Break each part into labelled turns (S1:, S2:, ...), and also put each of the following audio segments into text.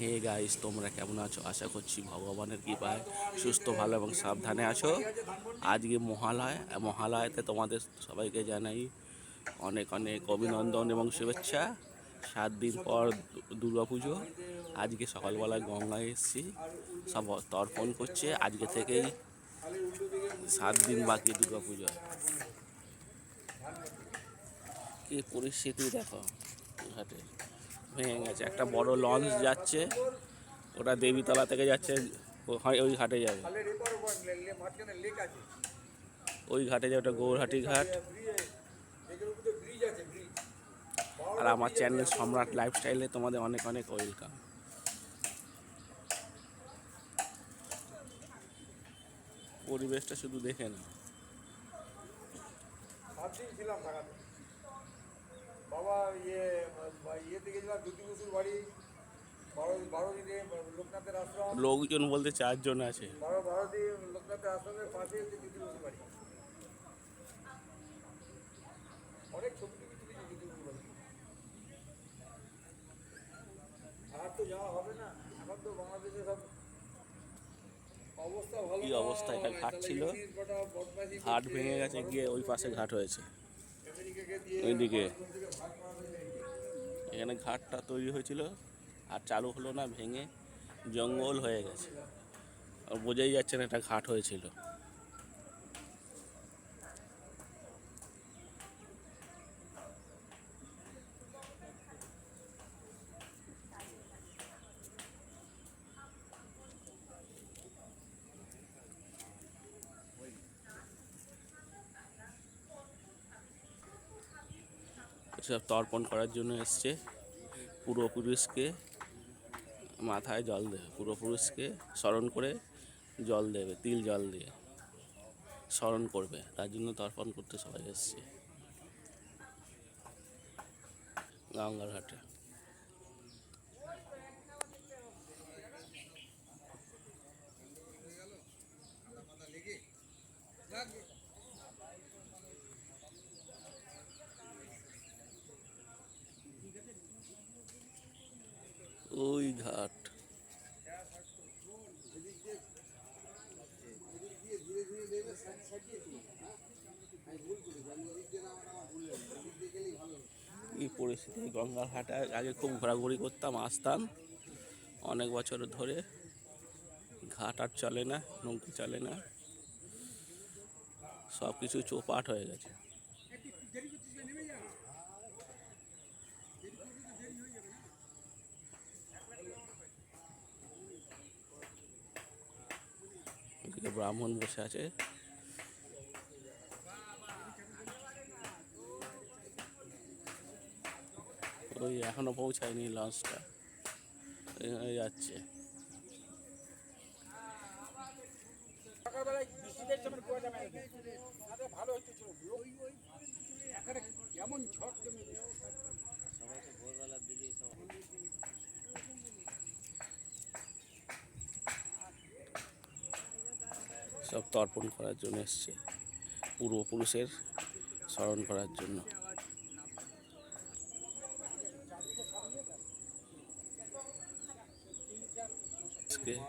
S1: Hey guys তোমরা কেমন আছো? আশা করছি ভগবানের কৃপায় সুস্থ, ভালো এবং সাবধানে আছো। আজকে মহালয়, মহালয়াতে তোমাদের সবাইকে জানাই অনেক অনেক অভিনন্দন এবং শুভেচ্ছা। সাত দিন পর দুর্গা পুজো। আজকে সকালবেলায় গঙ্গায় এসেছি। সব তর্পণ করছে। আজকে থেকেই সাত দিন বাকি দুর্গা পুজো। কি পরিস্থিতি দেখো ঘাটে ভেঙে গেছে। একটা বড় লঞ্চ যাচ্ছে, ওটা দেবীতলা থেকে যাচ্ছে ওই ঘাটে যাবে। ওই ঘাটে যাবে, ওটা গৌরহাটি ঘাট। আর আমার চ্যানেল সম্রাট লাইফস্টাইলে তোমাদের অনেক অনেক ওয়েলকাম। পরিবেশটা শুধু দেখে না
S2: সাত দিন ছিলাম ঢাকাতে বাবা ইয়ে ইয়েতে গেছিলাম জ্যোতি বসুর বাড়ি বারো বারো দিনে লোকনাথের আশ্রম।
S1: লোকজন বলতে চারজন আছে।
S2: বারো বারো দিন লোকনাথের আশ্রমের পাশে হচ্ছে বসুর বাড়ি। অনেক ছবি টবি তুলেছি জ্যোতি বসুর বাড়ি। আর তো যাওয়া হবে না। এখন তো বাংলাদেশে সব অবস্থা ভালো
S1: কি অবস্থা? এটা ঘাট ছিল। ঘাট ভেঙে গেছে গিয়ে ওই পাশে ঘাট হয়েছে। ওইদিকে
S2: ওখান থেকে ভাগ করা হয়েছে।
S1: এখানে ঘাটটা তৈরি হয়েছিল আর চালু হলো না, ভেঙে জঙ্গল হয়ে গেছে। বোঝাই যাচ্ছে না এটা ঘাট হয়েছিল। সব তর্পণ করার জন্য এসছে। পূর্বপুরুষকে মাথায় জল দেবে পূর্বপুরুষকে স্মরণ করে জল দেবে, তিল জল দিয়ে স্মরণ করবে। তার জন্য তর্পণ করতে সবাই এসছে। গঙ্গার ঘাটে ঘাট। এই পরিস্থিতি? গঙ্গার ঘাটে আগে খুব ঘোরাঘুরি করতাম, আসতাম অনেক বছর ধরে। ঘাট আর চলে না, নৌকো চলে না। সব কিছু চোপাট হয়ে গেছে। ব্রাহ্মণ বসে আছে। ওই এখনও পৌঁছায়নি লঞ্চটা। যাচ্ছে।
S2: বৃষ্টিদের সময় কুয়া যাবে না তাতে ভালো হচ্ছে ছিল ওই ওই এখানে কেমন ঝড় জমে
S1: সব তর্পণ করার জন্য এসছে। পূর্বপুরুষের স্মরণ করার জন্য।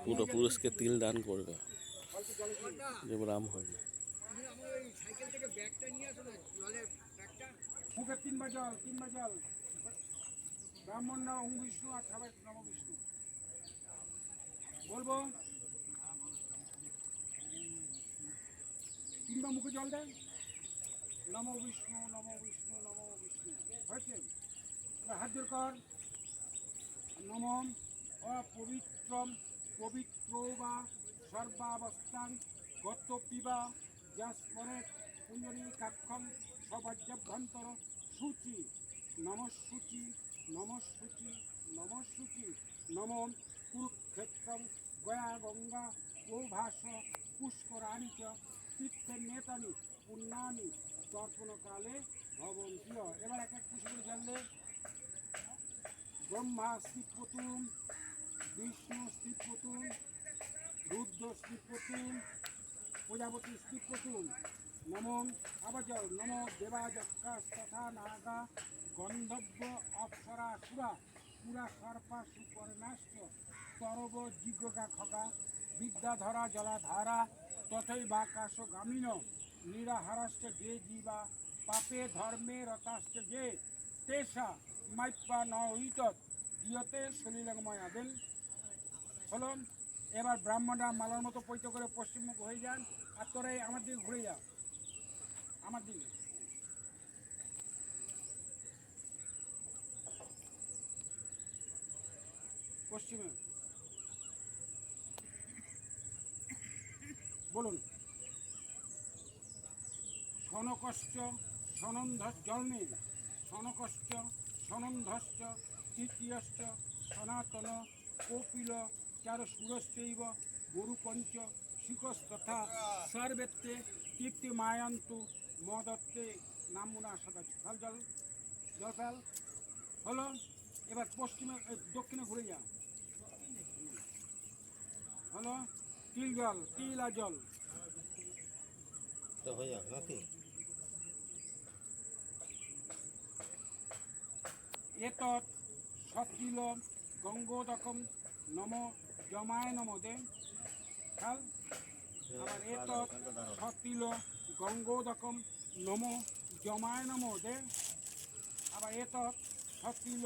S1: পূর্বপুরুষকে তিল দান করবে।
S2: তিনবার জল ব্রাহ্মণ না বিষ্ণু আর বিষ্ণু। বলব তিনবার মুখে জল দেন? নম বিষ্ণু নম বিষ্ণু নম বিষ্ণু। হয়েছে? হাত জোর কর। নম অপবিত্রম পবিত্র বা সর্বাবস্থান গত পিবা যাস্মরে কুঞ্জরী কাক্ষম সবাজ্যাভ্যন্তর সূচি। নমঃসূচি নমঃসূচি নমঃসূচি। নম কুরুক্ষেত্রম গয়া গঙ্গা ভাষ পুষ্করাণি তীর্থের নেতানি পুণ্যানি তর্পণকালে ভবন্তি এবার এক এক পুষ্করে জানলে। ব্রহ্মা স্থিপতুম বিষ্ণু স্থিপতুম রুদ্র স্থিপতুম প্রজাপতি স্থিপতুম নম আবাজল নম দেবাযক্ষাস তথা নাগা গন্ধব্য অপ্সরা সুরা। পুরা সর্পা সুপর্ণাশ্চ, তরব জিজ্ঞা খগা। বিদ্যাধরা জলাধারা তথৈ বাকাশ গামিন নিরাহারাশ্চ যে জীবা পাপে ধর্মে রতাশ্চ যে তেষা মাইপা ন উইতৎ দিয়তে সলিলংময় আদেন। হলো এবার ব্রাহ্মণরা মালার মতো পৈত করে পশ্চিমমুখ হয়ে যান আর তোরা আমার দিকে ঘুরে যা। আমার দিকে। পশ্চিমে। বলুন। সনকশ্চ সনন্ধ জন্মে সনকশ্চ তৃতীয়শ্চ সনাতন কপিল চার সুরশ্চৈব, গুরুপঞ্চ শিখস্তথা সর্বেত্তে তৃপ্তি মায়ান্তু মদত্তে নামুনা সদা জল জল হলো, এবার পশ্চিমে দক্ষিণে ঘুরে যা হলো তিল জল তিলা জল।
S3: তো হয়ে যাবে নাকি?
S2: এতৎ সতিল গঙ্গোদকম নম জমায় নমদে খাল। আবার এতৎ সতিল গঙ্গোদকম নম জমায় নমদে আবার এতৎ সতিল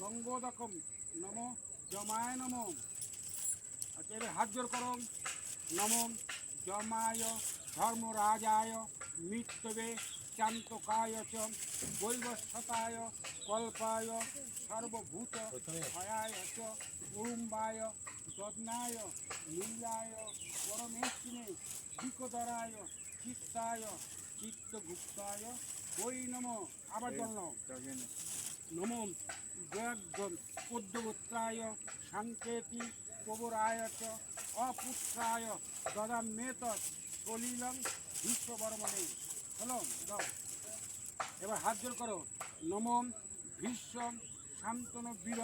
S2: গঙ্গোদকম নম জমায় নম। আচ্ছা এবার হাত জোর করো নম জমায় ধর্মরাজায় মৃত্যবে চান্তকায় চ বৈবস্বতায় কল্পায় সর্বভূত ভয়ায় চ উরুম্বায় যজ্ঞায় নীলায় পরমেষ্টিনে বিকদরায় চিত্তায় চিত্তগুপ্তায় বৈ নম, আবার জল নম জয়গণ পদ্মপুত্রায় সাংকেতি প্রবরায় চ অপুত্রায় দদামেত সলিলং বিশ্ববর্মণে। হলো দাও এবার হাত জোর করো। নম ভীষ্ম শান্তন বীর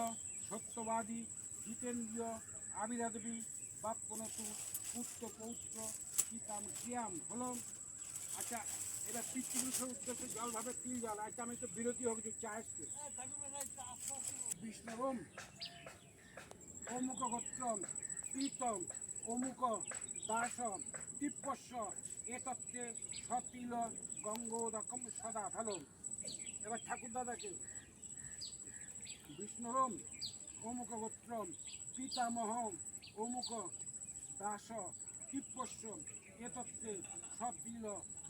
S2: সত্যবাদী জিতেন্দ্রীয় আবিরাদেবী বাপ্যনতু পুত্র পৌত্র সীতাম ক্রিয়াম হলো আচ্ছা এবার পিতৃপুরুষের উদ্দেশ্যে জল ভাবে তিল জল আচ্ছা আমি তো বিরতি হবে যে চা এসছে। বিষ্ণুরম অমুক গোত্রম প্রীতম অমুক দাসম তিপ্পস্য এতত্ত্বে সতিল গঙ্গোদকম সদা ভালো এবার ঠাকুর দাদাকে বিষ্ণুরম, অমুক গোত্রম পিতামহ অমুক দাস, তিপ্পস্য এতত্ত্বে সতিল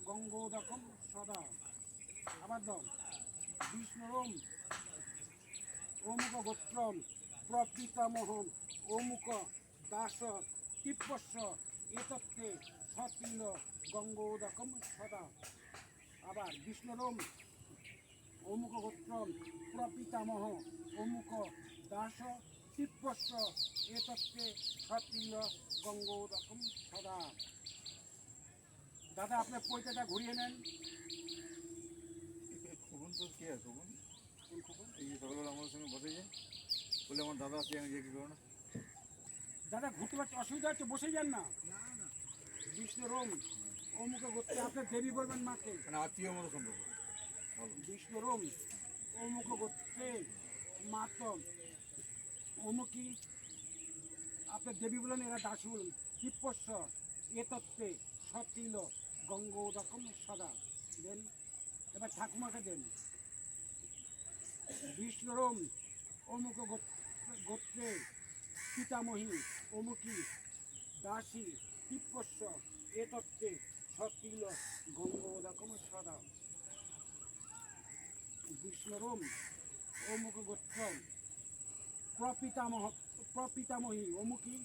S2: গঙ্গোদকম সদা। আবার দাও, বিষ্ণুরম, অমুক গোত্রম প্রপিতামহ অমুক দাস তিপ্পস্য এতত্ত্বে সতিল গঙ্গোদকম সদা আবার বিষ্ণুরম অমুক গোত্রম প্রপিতামহ অমুক দাস তিপ্পস্য এতত্ত্বে সতিল গঙ্গোদকম সদা দাদা আপনার পৈতাটা ঘুরিয়ে নেন।
S3: খবন তো কে? আছে খবন এই সকালবেলা আমার সঙ্গে বসেছে বলে আমার দাদা আছে আমি জিজ্ঞেস করো না?
S2: দাদা ঘুরতে পারছি অসুবিধা হচ্ছে বসে যান না। বিষ্ণু রোম অমুকে গোত্রে আপনার দেবী বলবেন মাকে।
S3: আত্মীয় মতো সম্পর্ক।
S2: বিষ্ণু রোম অমুক গোত্রে মাত অমুকি আপনার দেবী বলেন এরা দাসী বলুন তিপ্পস্য এ তত্ত্বে সতিল গঙ্গোদকম সদা। দেন এবার ঠাকুমাকে দেন। বিষ্ণুরম অমুক গোত্রে পিতামহী অমুকি, দাসী, তিপ্পস্য, এ তত্ত্বে সতিল গঙ্গোদকম সদা। বিষ্ণুরম অমুক গোত্র, প্রপিতামহ, প্রপিতামহী, অমুকি,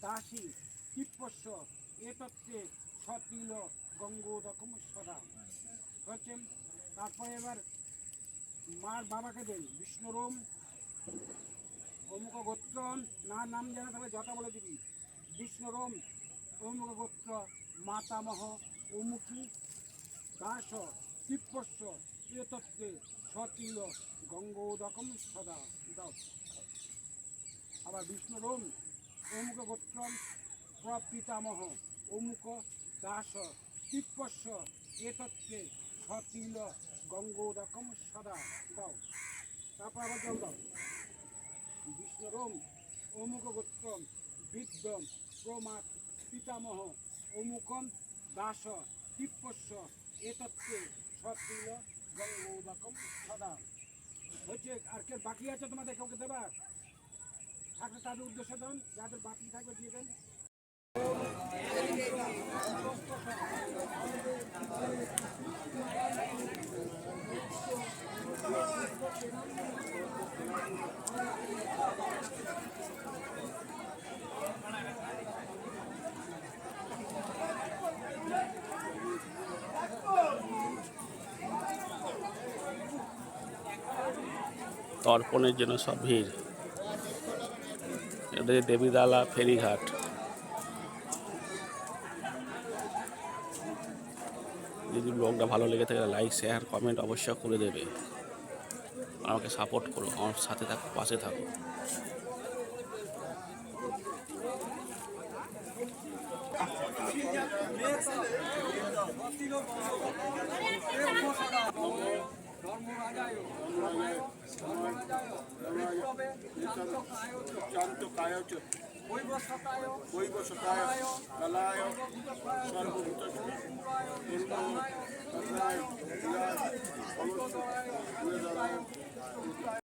S2: দাসী, তিপ্পস্য এতত্ত্বে সতিল গঙ্গোদকম সদা। হচ্ছেন তারপরে এবার মার বাবাকে দেন। বিষ্ণুরম অমুক গোত্র না নাম জানা তাহলে যথা বলে দিবি। বিষ্ণুরম অমুক গোত্র মাতামহ, অমুকি, দাস, তিপ্পস্য, এতত্ত্বে সতিল গঙ্গোদকম সদা দাও। আবার বিষ্ণুরম অমুক গোত্রম প্রপিতামহ, অমুক, দাস, তিপ্পস্য, এতত্ত্বে সতিল গঙ্গোদকম সদা দাও। তারপর আবার জল গোত্রম অমুক গোত্রম বিদ্যম প্রমাত, পিতামহ, অমুকম দাস, তিপ্পস্য এতত্ত্বে সত্রিল গঙ্গোদকম সদা। হচ্ছে আর কে বাকি আছে তোমাদের কাউকে দেবার? থাকলে তাদের উদ্দেশ্য দেন যাদের বাকি থাকবে দিয়ে দেন।
S1: তর্পণের জন্য সব ভিড়। এটা হচ্ছে দেবীদালা ফেরিঘাট। যদি ব্লগটা ভালো লেগে থাকে লাইক শেয়ার কমেন্ট অবশ্যই করে দেবে। আমাকে সাপোর্ট করো, আমার সাথে থাকো, পাশে থাকো।
S3: ধর্মরাজায় ধর্মরাজায় বিপ্লবে চান্তকায়চ চান্তকায়চ বৈবসতায় বৈবসতায় কলায় সর্বভূত কর্মায় কলায় কলায়